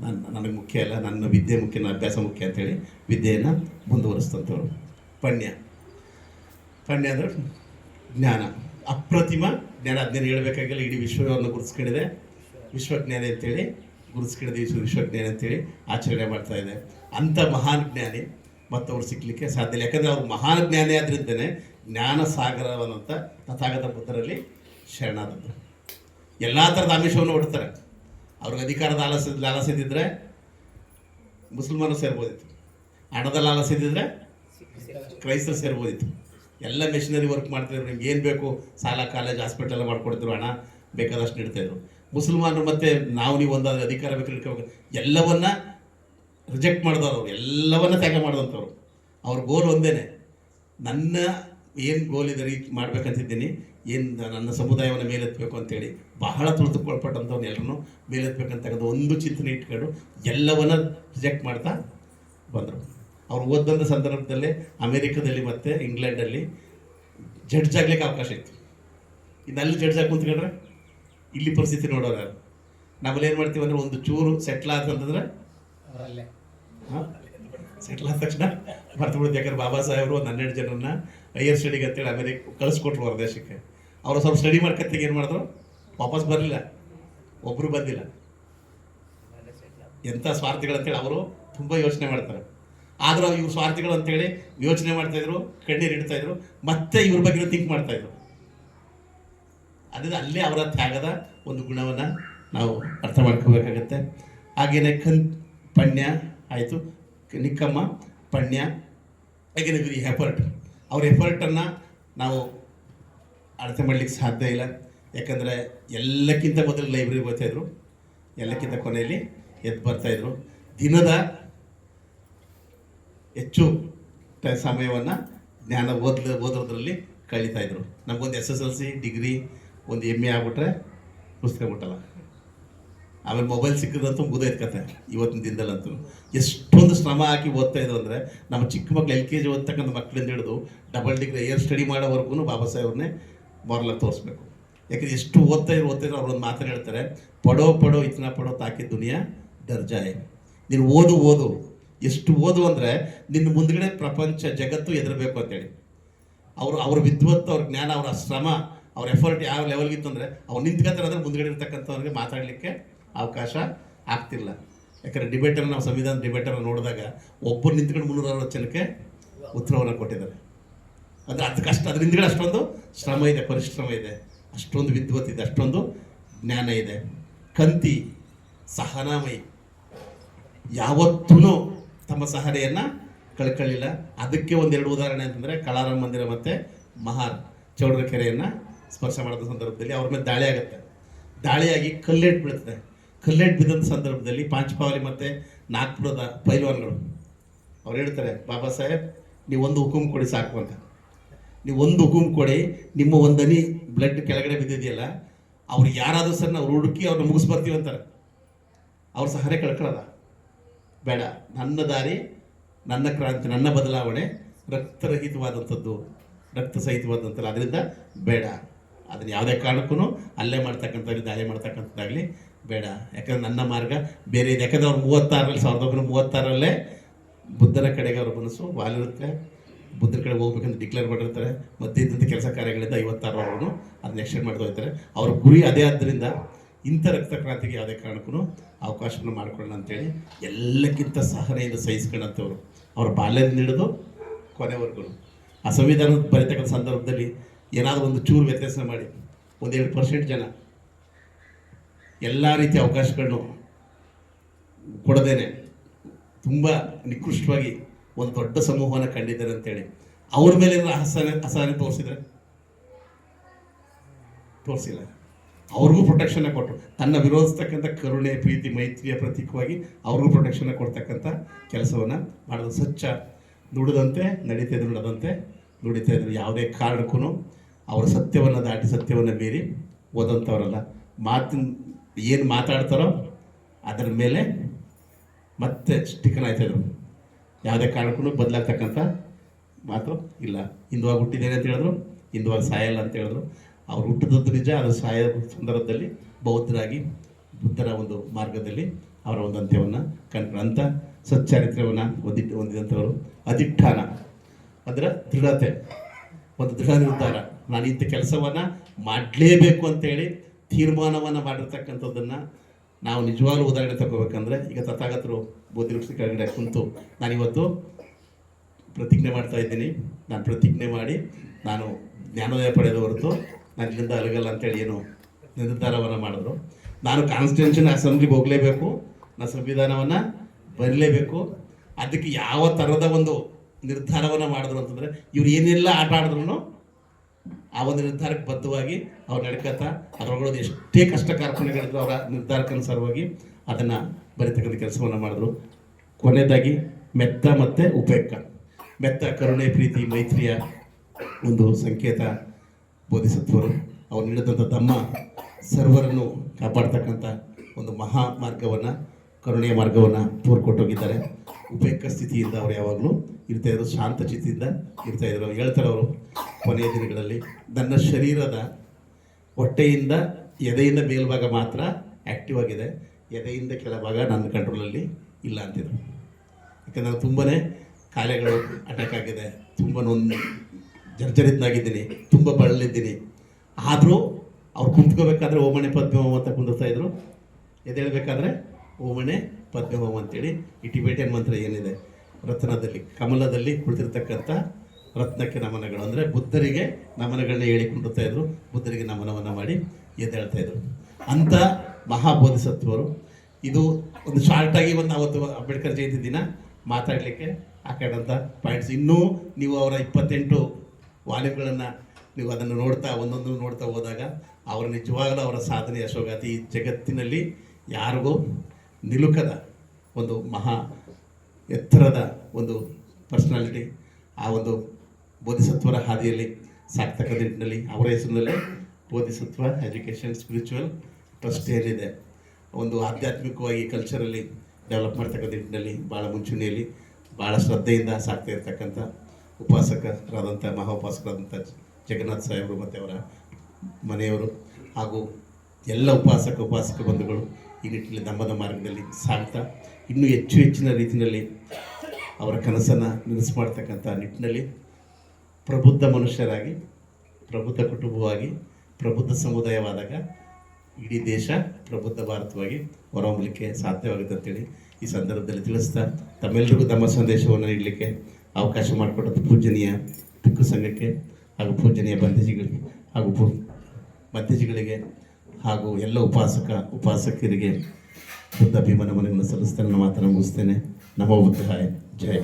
ನನ್ನ ನನಗೆ ಮುಖ್ಯ ಅಲ್ಲ, ನನ್ನ ವಿದ್ಯೆ ಮುಖ್ಯ, ನನ್ನ ಅಭ್ಯಾಸ ಮುಖ್ಯ ಅಂತೇಳಿ ವಿದ್ಯೆಯನ್ನು ಮುಂದುವರಿಸ್ತಂಥವ್ರು ಪಣ್ಯ. ಪಣ್ಯ ಅಂದರೆ ಜ್ಞಾನ. ಅಪ್ರತಿಮ ಜ್ಞಾನ. ಅದನ್ನೇನು ಹೇಳಬೇಕಾಗಿಲ್ಲ, ಇಡೀ ವಿಶ್ವವನ್ನು ಗುರುತಿಸ್ಕೊಂಡಿದೆ. ವಿಶ್ವಜ್ಞಾನಿ ಅಂತೇಳಿ ಗುರುತಿಸ್ಕೊಂಡಿದೆ ವಿಶ್ವ ವಿಶ್ವಜ್ಞಾನಿ ಅಂತೇಳಿ ಆಚರಣೆ ಮಾಡ್ತಾ ಇದೆ. ಅಂಥ ಮಹಾನ್ ಜ್ಞಾನಿ ಮತ್ತವ್ರು ಸಿಗ್ಲಿಕ್ಕೆ ಸಾಧ್ಯ ಇಲ್ಲ. ಯಾಕಂದರೆ ಅವ್ರು ಮಹಾನ್ ಜ್ಞಾನಿ ಆದ್ರಿಂದನೇ ಜ್ಞಾನ ಸಾಗರವನ್ನಂತ ತಥಾಗತ ಬುದ್ಧರಲ್ಲಿ ಶರಣಾದದ್ದು. ಎಲ್ಲ ಥರದ ಆಮಿಷವನ್ನು ಹೊಡ್ತಾರೆ. ಅವ್ರಿಗೆ ಅಧಿಕಾರದ ಆಲಸ ಲಾಲಸಿದ್ದಿದ್ರೆ ಮುಸಲ್ಮಾನರು ಸೇರ್ಬೋದಿತ್ತು. ಹಣದ ಲಾಲಸಿದ್ದಿದ್ರೆ ಕ್ರೈಸ್ತರು ಸೇರ್ಬೋದಿತ್ತು. ಎಲ್ಲ ಮೆಷಿನರಿ ವರ್ಕ್ ಮಾಡ್ತಿದ್ರು. ನಿಮ್ಗೆ ಏನು ಬೇಕು? ಸಾಲ, ಕಾಲೇಜ್, ಹಾಸ್ಪಿಟಲ್ ಎಲ್ಲ ಮಾಡ್ಕೊಡ್ತಿದ್ರು, ಹಣ ಬೇಕಾದಷ್ಟು ನೀಡ್ತಾಯಿದ್ರು ಮುಸಲ್ಮಾನರು ಮತ್ತು ನಾವು ನೀವು ಒಂದಾದ ಅಧಿಕಾರ ಬೇಕು ಎಲ್ಲವನ್ನ ರಿಜೆಕ್ಟ್ ಮಾಡಿದವರು ಅವರು, ಎಲ್ಲವನ್ನ ತ್ಯಾಗ ಮಾಡಿದಂಥವ್ರು. ಅವ್ರ ಗೋಲ್ ಒಂದೇನೆ, ನನ್ನ ಏನು ಗೋಲ್ ಇದೆ ರೀಚ್ ಮಾಡ್ಬೇಕಂತಿದ್ದೀನಿ, ಏನು ನನ್ನ ಸಮುದಾಯವನ್ನು ಮೇಲೆತ್ತಬೇಕು ಅಂತೇಳಿ ಬಹಳ ತುಳಿದುಕೊಳ್ಪಟ್ಟಂಥವ್ರು ಎಲ್ಲರೂ ಮೇಲೆತ್ತಬೇಕಂತಕ್ಕಂಥ ಒಂದು ಚಿಂತನೆ ಇಟ್ಕೊಂಡು ಎಲ್ಲವನ್ನ ರಿಜೆಕ್ಟ್ ಮಾಡ್ತಾ ಬಂದರು. ಅವ್ರು ಓದಂಥ ಸಂದರ್ಭದಲ್ಲಿ ಅಮೇರಿಕದಲ್ಲಿ ಮತ್ತು ಇಂಗ್ಲೆಂಡಲ್ಲಿ ಜಡ್ಜ್ ಆಗ್ಲಿಕ್ಕೆ ಅವಕಾಶ ಇತ್ತು. ಇನ್ನು ಅಲ್ಲಿ ಜಡ್ಜ್ ಆಗಿ ಕುಂತ್ಕೊಂಡ್ರೆ? ಇಲ್ಲಿ ಪರಿಸ್ಥಿತಿ ನೋಡೋರು ನಾವು ಏನು ಮಾಡ್ತೀವಿ ಅಂದ್ರೆ ಒಂದು ಚೂರು ಸೆಟ್ಲ್ ಆಯ್ತು ಅವರಲ್ಲೇ ಸೆಟ್ಲ್ ಆದ ತಕ್ಷಣ ಮರ್ತು ಬಿಡುತ್ತೆ ಯಾಕಂದ್ರೆ ಬಾಬಾ ಸಾಹೇಬರು ಒಂದು ಹನ್ನೆರಡು ಜನರನ್ನ ಹೈಯರ್ ಸ್ಟಡಿಗೆ ಅಂತೇಳಿ ಅಮೇರಿಕ ಕಳಿಸ್ಕೊಟ್ರು ಹೊರ ದೇಶಕ್ಕೆ. ಅವರು ಸ್ವಲ್ಪ ಸ್ಟಡಿ ಮಾಡ್ಕತ್ತಿಗೆ ಏನು ಮಾಡಿದ್ರು? ವಾಪಸ್ ಬರಲಿಲ್ಲ. ಒಬ್ಬರು ಬಂದಿಲ್ಲ ಎಂಥ ಸ್ವಾರ್ಥಿಗಳಂತೇಳಿ ಅವರು ತುಂಬ ಯೋಚನೆ ಮಾಡ್ತಾರೆ. ಆದರೂ ಇವ್ರು ಸ್ವಾರ್ಥಿಗಳು ಅಂತೇಳಿ ಯೋಚನೆ ಮಾಡ್ತಾಯಿದ್ರು ಕಣ್ಣೀರು ಇಡ್ತಾಯಿದ್ರು ಮತ್ತೆ ಇವ್ರ ಬಗ್ಗೆ ಥಿಂಕ್ ಮಾಡ್ತಾಯಿದ್ರು ಅದರಿಂದ ಅಲ್ಲೇ ಅವರ ತ್ಯಾಗದ ಒಂದು ಗುಣವನ್ನು ನಾವು ಅರ್ಥ ಮಾಡ್ಕೋಬೇಕಾಗತ್ತೆ. ಹಾಗೆಯೇ ಕನ್ ಪಣ್ಯ, ಆಯಿತು. ನಿಕ್ಕಮ್ಮ, ಪಣ್ಯ. ಹಾಗೆಯೇ ಇವ್ರ ಎಫರ್ಟ್ ಅವ್ರ ಎಫರ್ಟನ್ನು ನಾವು ಅರ್ಥ ಮಾಡಲಿಕ್ಕೆ ಸಾಧ್ಯ ಇಲ್ಲ. ಯಾಕಂದರೆ ಎಲ್ಲಕ್ಕಿಂತ ಮೊದಲು ಲೈಬ್ರರಿ ಬರ್ತಾಯಿದ್ರು ಎಲ್ಲಕ್ಕಿಂತ ಕೊನೆಯಲ್ಲಿ ಎದ್ದು ಬರ್ತಾಯಿದ್ರು ದಿನದ ಹೆಚ್ಚು ಟ- ಸಮಯವನ್ನು ಜ್ಞಾನ ಓದ್ಲ, ಓದೋದ್ರಲ್ಲಿ ಕಳೀತಾಯಿದ್ರು ನಮಗೊಂದು S S L C degree ಒಂದು ಎಂ ಎ ಆಗ್ಬಿಟ್ರೆ ಪುಸ್ತಕ ಬಿಟ್ಟಲ್ಲ ಆಮೇಲೆ ಮೊಬೈಲ್ ಸಿಕ್ಕಿದಂತೂ ಮುಗಿದೈತೆ ಕತೆ. ಇವತ್ತಿನ ದಿನದಲ್ಲಂತೂ. ಎಷ್ಟೊಂದು ಶ್ರಮ ಹಾಕಿ ಓದ್ತಾ ಇದ್ರು ಅಂದರೆ ನಮ್ಮ ಚಿಕ್ಕ ಮಕ್ಳು ಎಲ್ ಕೆ ಜಿ ಓದ್ತಕ್ಕಂಥ ಮಕ್ಕಳಿಂದ ಹಿಡಿದು ಡಬಲ್ ಡಿಗ್ರಿ ಏರ್ ಸ್ಟಡಿ ಮಾಡೋವರೆಗೂ ಬಾಬಾ ಸಾಹೇಬ್ರನ್ನೇ ಮೊರಲಾಗಿ ತೋರಿಸ್ಬೇಕು. ಯಾಕಂದ್ರೆ ಎಷ್ಟು ಓದ್ತಾ ಇದ್ರು ಓದ್ತಾ ಇದ್ರು ಅವ್ರೊಂದು ಮಾತನ್ನು ಹೇಳ್ತಾರೆ, ಪಡೋ ಪಡೋ, ಇತನ ಪಡೋ ತಾಕಿ ದುನಿಯಾ, ದರ್ಜಾಯ್. ನೀನು ಓದು ಓದು. ಎಷ್ಟು ಓದು ಅಂದರೆ ನಿನ್ನ ಮುಂದ್ಗಡೆ ಪ್ರಪಂಚ, ಜಗತ್ತು ಎದುರಬೇಕು ಅಂತೇಳಿ. ಅವರು, ಅವ್ರ ವಿದ್ವತ್ತು ಅವ್ರ ಜ್ಞಾನ, ಅವರ ಶ್ರಮ, ಅವ್ರ ಎಫರ್ಟ್ ಯಾವ ಲೆವೆಲ್ಗಿತ್ತು ಅಂದರೆ ಅವ್ರು ನಿಂತ್ಕೊತಾರೆ ಅಂದರೆ ಮುಂದ್ಗಡೆ ಇರ್ತಕ್ಕಂಥವ್ರಿಗೆ ಮಾತಾಡಲಿಕ್ಕೆ ಅವಕಾಶ ಆಗ್ತಿಲ್ಲ. ಯಾಕಂದರೆ ಡಿಬೇಟರ್ ನಾವು ಸಂವಿಧಾನ ಡಿಬೇಟನ್ನು ನೋಡಿದಾಗ ಒಬ್ಬರು ನಿಂತ್ಕೊಂಡು ಮುನ್ನೂರ ಅರವತ್ತು ಉತ್ತರವನ್ನು ಕೊಟ್ಟಿದ್ದಾರೆ. ಅಂದರೆ ಅದು ಕಷ್ಟ ಅದ್ರ ಹಿಂದ್ಗಡೆ ಅಷ್ಟೊಂದು ಶ್ರಮ ಇದೆ, ಪರಿಶ್ರಮ ಇದೆ. ಅಷ್ಟೊಂದು ವಿದ್ವತ್ ಇದೆ, ಅಷ್ಟೊಂದು ಜ್ಞಾನ ಇದೆ. ಕಂತಿ, ಸಹನಾಮಯಿ ಯಾವತ್ತೂ ತಮ್ಮ ಸಹನೆಯನ್ನು ಕಳ್ಕೊಳ್ಳಿಲ್ಲ. ಅದಕ್ಕೆ ಒಂದೆರಡು ಉದಾಹರಣೆ ಅಂತಂದರೆ ಕಳಾರಾಮ ಮಂದಿರ ಮತ್ತು ಮಹಾರ್ ಚೌಡರ ಕೆರೆಯನ್ನು ಸ್ಪರ್ಶ ಮಾಡಿದ ಸಂದರ್ಭದಲ್ಲಿ ಅವ್ರ ಮೇಲೆ ದಾಳಿ ಆಗುತ್ತೆ. ದಾಳಿಯಾಗಿ ಕಲ್ಲೇಟ್ ಬೀಳ್ತದೆ ಕಲ್ಲೇಟ್ ಬಿದ್ದಂಥ ಸಂದರ್ಭದಲ್ಲಿ ಪಾಂಚಪಾವಲಿ ಮತ್ತು ನಾಗ್ಪುರದ ಪೈಲ್ವಾನ್ಗಳು, ಅವ್ರು ಹೇಳ್ತಾರೆ, ಬಾಬಾ ಸಾಹೇಬ್, ನೀವು ಒಂದು ಹುಕುಮ್ ಕೊಡಿ ಸಾಕು ಅಂತ. ನೀವು ಒಂದು ಹುಕುಂ ಕೊಡಿ, ನಿಮ್ಮ ಒಂದನಿ ಬ್ಲಡ್ ಕೆಳಗಡೆ ಬಿದ್ದಿದೆಯಲ್ಲ, ಅವ್ರು ಯಾರಾದರೂ ಸರ್ ನಾವು ಹುಡುಕಿ ಅವ್ರನ್ನ ಮುಗಿಸ್ಬರ್ತೀವಿ ಅಂತಾರೆ. ಅವ್ರು ಸಹನೆ ಕಳ್ಕೊಳ್ಳಲ್ಲ ಬೇಡ, ನನ್ನ ದಾರಿ, ನನ್ನ ಕ್ರಾಂತಿ, ನನ್ನ ಬದಲಾವಣೆ ರಕ್ತರಹಿತವಾದಂಥದ್ದು ರಕ್ತ ಸಹಿತವಾದಂಥದ್ದು ಅದರಿಂದ ಬೇಡ. ಅದನ್ನು ಯಾವುದೇ ಕಾರಣಕ್ಕೂ ಅಲ್ಲೇ ಮಾಡ್ತಕ್ಕಂಥದ್ದು ದಾಳಿ ಮಾಡ್ತಕ್ಕಂಥದ್ದಾಗಲಿ ಬೇಡ. ಯಾಕಂದ್ರೆ ನನ್ನ ಮಾರ್ಗ ಬೇರೆ ಇದೆ. ಯಾಕಂದ್ರೆ ಅವ್ರು ಮೂವತ್ತಾರರಲ್ಲಿ, ಸಾವಿರದ ಒಂಬೈನೂರ ಮೂವತ್ತಾರಲ್ಲೇ ಬುದ್ಧನ ಕಡೆಗೆ ಅವ್ರ ಮನಸ್ಸು ವಾಲಿರುತ್ತೆ. ಬುದ್ಧರ ಕಡೆ ಹೋಗ್ಬೇಕಂತ ಡಿಕ್ಲೇರ್ ಮಾಡಿರ್ತಾರೆ. ಮಧ್ಯದಂಥ ಕೆಲಸ ಕಾರ್ಯಗಳಿಂದ ಐವತ್ತಾರವರೆಗೂ ಅದನ್ನ ಎಕ್ಸ್ಟೆಂಡ್ ಮಾಡ್ತಾ ಹೋಗ್ತಾರೆ. ಅವ್ರ ಗುರಿ ಅದೇ ಆದ್ದರಿಂದ ಇಂಥ ರಕ್ತ ಕ್ರಾಂತಿಗೆ ಯಾವುದೇ ಕಾರಣಕ್ಕೂ ಅವಕಾಶವನ್ನು ಮಾಡಿಕೊಳ್ಳೋಣ ಅಂತೇಳಿ ಎಲ್ಲಕ್ಕಿಂತ ಸಹನೆಯಿಂದ ಸಹಿಸ್ಕೊಂಡಂಥವ್ರು. ಅವ್ರ ಬಾಲ್ಯದಿಂದ ಹಿಡಿದು ಕೊನೆವರೆಗೂ. ಆ ಸಂವಿಧಾನ ಬರೀತಕ್ಕಂಥ ಸಂದರ್ಭದಲ್ಲಿ ಏನಾದರೂ ಒಂದು ಚೂರು ವ್ಯತ್ಯಾಸ ಮಾಡಿ, ಒಂದೆರಡು ಪರ್ಸೆಂಟ್ ಜನ ಎಲ್ಲ ರೀತಿಯ ಅವಕಾಶಗಳನ್ನು ಕೊಡದೇನೆ. ತುಂಬ ನಿಕೃಷ್ಟವಾಗಿ ಒಂದು ದೊಡ್ಡ ಸಮೂಹವನ್ನು ಕಂಡಿದ್ದಾರೆ ಅಂತೇಳಿ. ಅವ್ರ ಮೇಲೆ ಅಸಹನೆ ಅಸಹನೆ ತೋರಿಸಿದ್ರೆ? ತೋರಿಸಿಲ್ಲ. ಅವ್ರಿಗೂ ಪ್ರೊಟೆಕ್ಷನ್ನ ಕೊಟ್ಟರು ತನ್ನ ವಿರೋಧಿಸ್ತಕ್ಕಂಥ ಕರುಣೆ, ಪ್ರೀತಿ, ಮೈತ್ರಿಯ ಪ್ರತೀಕವಾಗಿ ಅವ್ರಿಗೂ ಪ್ರೊಟೆಕ್ಷನ್ನ ಕೊಡ್ತಕ್ಕಂಥ ಕೆಲಸವನ್ನು ಮಾಡೋದು ಸ್ವಚ್ಛ ದುಡಿದಂತೆ, ನಡೀತಾ ಇದ್ರು, ನಡೆದಂತೆ ದುಡಿತಾ ಇದ್ರು. ಯಾವುದೇ ಕಾರಣಕ್ಕೂ ಅವರ ಸತ್ಯವನ್ನು ದಾಟಿ, ಸತ್ಯವನ್ನು ಮೀರಿ ಓದಂಥವ್ರಲ್ಲ ಮಾತಿನ ಏನು ಮಾತಾಡ್ತಾರೋ ಅದರ ಮೇಲೆ ಮತ್ತೆ ಸ್ಟಿಕನ್ ಆಯ್ತಾಯಿದ್ರು ಯಾವುದೇ ಕಾರಣಕ್ಕೂ ಬದಲಾಗ್ತಕ್ಕಂಥ ಮಾತು ಇಲ್ಲ. ಹಿಂದುವಾಗಿ ಹುಟ್ಟಿದ್ದೇನೆ ಅಂತ ಹೇಳಿದ್ರು, ಹಿಂದುವಾಗಿ ಸಾಯಲ್ಲ ಅಂತ ಹೇಳಿದ್ರು. ಅವ್ರು ಹುಟ್ಟಿದದ್ದು ನಿಜ ಅದು ಸಾಯ ಸಂದರ್ಭದಲ್ಲಿ ಬೌದ್ಧರಾಗಿ ಬುದ್ಧರ ಒಂದು ಮಾರ್ಗದಲ್ಲಿ ಅವರ ಒಂದು ಅಂತ್ಯವನ್ನು ಕಂಡ್ರು. ಅಂಥ ಸಚ್ಚಾರಿತ್ರ್ಯವನ್ನು ಹೊಂದಿಟ್ಟು ಹೊಂದಿದಂಥವರು ಅಧಿಷ್ಠಾನ. ಅಂದರೆ ದೃಢತೆ. ಒಂದು ದೃಢ ನಿರ್ಧಾರ. ನಾನು ಇಂಥ ಕೆಲಸವನ್ನು ಮಾಡಲೇಬೇಕು ಅಂತೇಳಿ ತೀರ್ಮಾನವನ್ನು ಮಾಡಿರ್ತಕ್ಕಂಥದ್ದನ್ನು ನಾವು ನಿಜವಾಗ್ಲೂ ಉದಾಹರಣೆ ತಗೋಬೇಕಂದ್ರೆ, ಈಗ ತಥಾಗತರು ಬೋಧಿ ಕೆಳಗಡೆ ಕುಂತು ನಾನಿವತ್ತು ಪ್ರತಿಜ್ಞೆ ಮಾಡ್ತಾ ಇದ್ದೀನಿ. ನಾನು ಪ್ರತಿಜ್ಞೆ ಮಾಡಿ ನಾನು ಜ್ಞಾನೋದಯ ಪಡೆದ ಹೊರತು ನನ್ನಿಂದ ಅಲಗಲ್ಲ ಅಂತೇಳಿ ಏನು ನಿರ್ಧಾರವನ್ನು ಮಾಡಿದ್ರು. ನಾನು ಕಾನ್ಸ್ಟಿಟ್ಯೂಷನ್ ಅಸೆಂಬ್ಲಿಗೆ ಹೋಗಲೇಬೇಕು ನಾನು ಸಂವಿಧಾನವನ್ನು ಬರಲೇಬೇಕು. ಅದಕ್ಕೆ ಯಾವ ಥರದ ಒಂದು ನಿರ್ಧಾರವನ್ನು ಮಾಡಿದ್ರು ಅಂತಂದರೆ, ಇವ್ರು ಏನೆಲ್ಲ ಆಟ ಆಡಿದ್ರು ಆ ಒಂದು ನಿರ್ಧಾರಕ್ಕೆ ಬದ್ಧವಾಗಿ ಅವ್ರು ನಡ್ಕತ್ತ ಅದರೊಳಗೆ ಎಷ್ಟೇ ಕಷ್ಟ ಕಾರ್ಖಾನೆಗಳಿದ್ರು ಅವರ ನಿರ್ಧಾರಕ್ಕನುಸಾರವಾಗಿ ಅದನ್ನು ಬರೀತಕ್ಕಂಥ ಕೆಲಸವನ್ನು ಮಾಡಿದ್ರು. ಕೊನೆಯದಾಗಿ ಮೆತ್ತ ಮತ್ತು ಉಪಯುಕ್ತ. ಮೆತ್ತ, ಕರುಣೆ, ಪ್ರೀತಿ, ಮೈತ್ರಿಯ ಒಂದು ಸಂಕೇತ ಬೋಧಿಸತ್ವರು ಅವ್ರು ನೀಡಿದಂಥ ತಮ್ಮ ಸರ್ವರನ್ನು ಕಾಪಾಡ್ತಕ್ಕಂಥ ಒಂದು ಮಹಾ ಮಾರ್ಗವನ್ನು ಕರುಣೆಯ ಮಾರ್ಗವನ್ನು ತೋರ್ಕೊಟ್ಟೋಗಿದ್ದಾರೆ. ಉಪೇಕ್ಷ ಸ್ಥಿತಿಯಿಂದ ಅವ್ರು ಯಾವಾಗಲೂ ಇರ್ತಾಯಿದ್ರು ಶಾಂತ ಚಿತ್ತಿಯಿಂದ ಇರ್ತಾಯಿದ್ರು ಅವ್ರು ಹೇಳ್ತಾರೆ ಅವರು ಕೊನೆಯ ದಿನಗಳಲ್ಲಿ, ನನ್ನ ಶರೀರದ ಹೊಟ್ಟೆಯಿಂದ ಎದೆಯಿಂದ ಮೇಲ್ಭಾಗ ಮಾತ್ರ ಆ್ಯಕ್ಟಿವ್ ಆಗಿದೆ. ಎದೆಯಿಂದ ಕೆಳಭಾಗ ನನ್ನ ಕಂಟ್ರೋಲಲ್ಲಿ ಇಲ್ಲ ಅಂತಿದ್ರು. ಯಾಕಂದ್ರೆ ನಾನು ತುಂಬಾ ಕಾಯಿಲೆಗಳು ಅಟ್ಯಾಕ್ ಆಗಿದೆ. ತುಂಬ ನೊಂದು ಜರ್ಜರಿತನಾಗಿದ್ದೀನಿ. ತುಂಬ ಬಳಲಿದ್ದೀನಿ. ಆದರೂ ಅವ್ರು ಕುಂತ್ಕೋಬೇಕಾದ್ರೆ ಓಮಣೆ ಪದ್ಮ ಅಂತ ಕುಂದಿರ್ತಾಯಿದ್ರು ಎದ್ದೇಳಬೇಕಾದ್ರೆ ಓಮಣೆ ಪದ್ಮಹೋಮ ಅಂತೇಳಿ ಈ ಟಿಬೇಟಿಯನ್ ಮಂತ್ರ ಏನಿದೆ? ರತ್ನದಲ್ಲಿ, ಕಮಲದಲ್ಲಿ ಕುಳಿತಿರ್ತಕ್ಕಂಥ ರತ್ನಕ್ಕೆ ನಮನಗಳು ಅಂದರೆ ಬುದ್ಧರಿಗೆ ನಮನಗಳನ್ನ ಹೇಳಿಕೊಂಡಿರ್ತಾ ಇದ್ರು, ಬುದ್ಧರಿಗೆ ನಮನವನ್ನು ಮಾಡಿ ಎದ್ದೇಳ್ತಾ ಇದ್ರು. ಅಂಥ ಮಹಾಬೋಧಿಸತ್ವರು. ಇದು ಒಂದು ಶಾರ್ಟಾಗಿ ಒಂದು ಅವತ್ತು ಅಂಬೇಡ್ಕರ್ ಜಯಂತಿ ದಿನ ಮಾತಾಡಲಿಕ್ಕೆ ಹಾಕೊಂಡಂಥ ಪಾಯಿಂಟ್ಸ್ ಇನ್ನೂ ನೀವು ಅವರ ಇಪ್ಪತ್ತೆಂಟು ವಾಲ್ಯೂಮ್ಗಳನ್ನು ನೀವು ಅದನ್ನು ನೋಡ್ತಾ ಒಂದೊಂದು ನೋಡ್ತಾ ಹೋದಾಗ, ಅವರ ನಿಜವಾಗಲೂ ಅವರ ಸಾಧನೆ ಯಶೋಗಾತಿ ಈ ಜಗತ್ತಿನಲ್ಲಿ ಯಾರಿಗೂ ನಿಲುಕದ ಒಂದು ಮಹಾ ಎತ್ತರದ ಒಂದು ಪರ್ಸ್ನಾಲಿಟಿ ಆ ಒಂದು ಬೋಧಿಸತ್ವರ ಹಾದಿಯಲ್ಲಿ ಸಾಕ್ತಕ್ಕಂಥ ನಿಟ್ಟಿನಲ್ಲಿ ಅವರ ಹೆಸರಿನಲ್ಲೇ ಬೋಧಿಸತ್ವ ಎಜುಕೇಷನ್ ಸ್ಪಿರಿಚುವಲ್ ಟ್ರಸ್ಟ್ ಏನಿದೆ. ಒಂದು ಆಧ್ಯಾತ್ಮಿಕವಾಗಿ ಕಲ್ಚರಲ್ಲಿ ಡೆವಲಪ್ ಮಾಡ್ತಕ್ಕಂಥ ನಿಟ್ಟಿನಲ್ಲಿ ಭಾಳ ಮುಂಚೂಣಿಯಲ್ಲಿ ಭಾಳ ಶ್ರದ್ಧೆಯಿಂದ ಸಾಕ್ತಾ ಇರ್ತಕ್ಕಂಥ ಉಪಾಸಕರಾದಂಥ, ಮಹಾ ಉಪಾಸಕರಾದಂಥ ಜಗನ್ನಾಥ್ ಸಾಹೇಬರು ಮತ್ತು ಅವರ ಮನೆಯವರು ಹಾಗೂ ಎಲ್ಲ ಉಪಾಸಕ ಉಪಾಸಕ ಬಂಧುಗಳು ಈ ನಿಟ್ಟಿನಲ್ಲಿ ನಮ್ಮದ ಮಾರ್ಗದಲ್ಲಿ ಸಾಗ್ತಾ, ಇನ್ನೂ ಹೆಚ್ಚು ಹೆಚ್ಚಿನ ರೀತಿಯಲ್ಲಿ ಅವರ ಕನಸನ್ನು ನನಸು ಮಾಡ್ತಕ್ಕಂಥ ನಿಟ್ಟಿನಲ್ಲಿ ಪ್ರಬುದ್ಧ ಮನುಷ್ಯರಾಗಿ, ಪ್ರಬುದ್ಧ ಕುಟುಂಬವಾಗಿ, ಪ್ರಬುದ್ಧ ಸಮುದಾಯವಾದಾಗ ಇಡೀ ದೇಶ ಪ್ರಬುದ್ಧ ಭಾರತವಾಗಿ ಹೊರಹೊಮ್ಮಲಿಕ್ಕೆ ಸಾಧ್ಯವಾಗುತ್ತೆ ಅಂತೇಳಿ ಈ ಸಂದರ್ಭದಲ್ಲಿ ತಿಳಿಸ್ತಾ ತಮ್ಮೆಲ್ಲರಿಗೂ ತಮ್ಮ ಸಂದೇಶವನ್ನು ನೀಡಲಿಕ್ಕೆ ಅವಕಾಶ ಮಾಡಿಕೊಟ್ಟಂಥ ಪೂಜನೀಯ ಟಿಕ್ಕು ಸಂಘಕ್ಕೆ ಹಾಗೂ ಪೂಜನೀಯ ಬಂಧೇಜಿಗಳಿಗೆ ಹಾಗೂ ಪೂ ಬಂಧೇಜಿಗಳಿಗೆ ಹಾಗೂ ಎಲ್ಲ ಉಪಾಸಕ ಉಪಾಸಕರಿಗೆ ಬುದ್ಧ ಅಭಿಮಾನ ಮನೆಯನ್ನು ಸಲ್ಲಿಸ್ತೇನೆ ಮಾತನ್ನು ಮುಗಿಸ್ತೇನೆ. ನಮೋ ಬುದ್ಧಾಯ. ಜಯ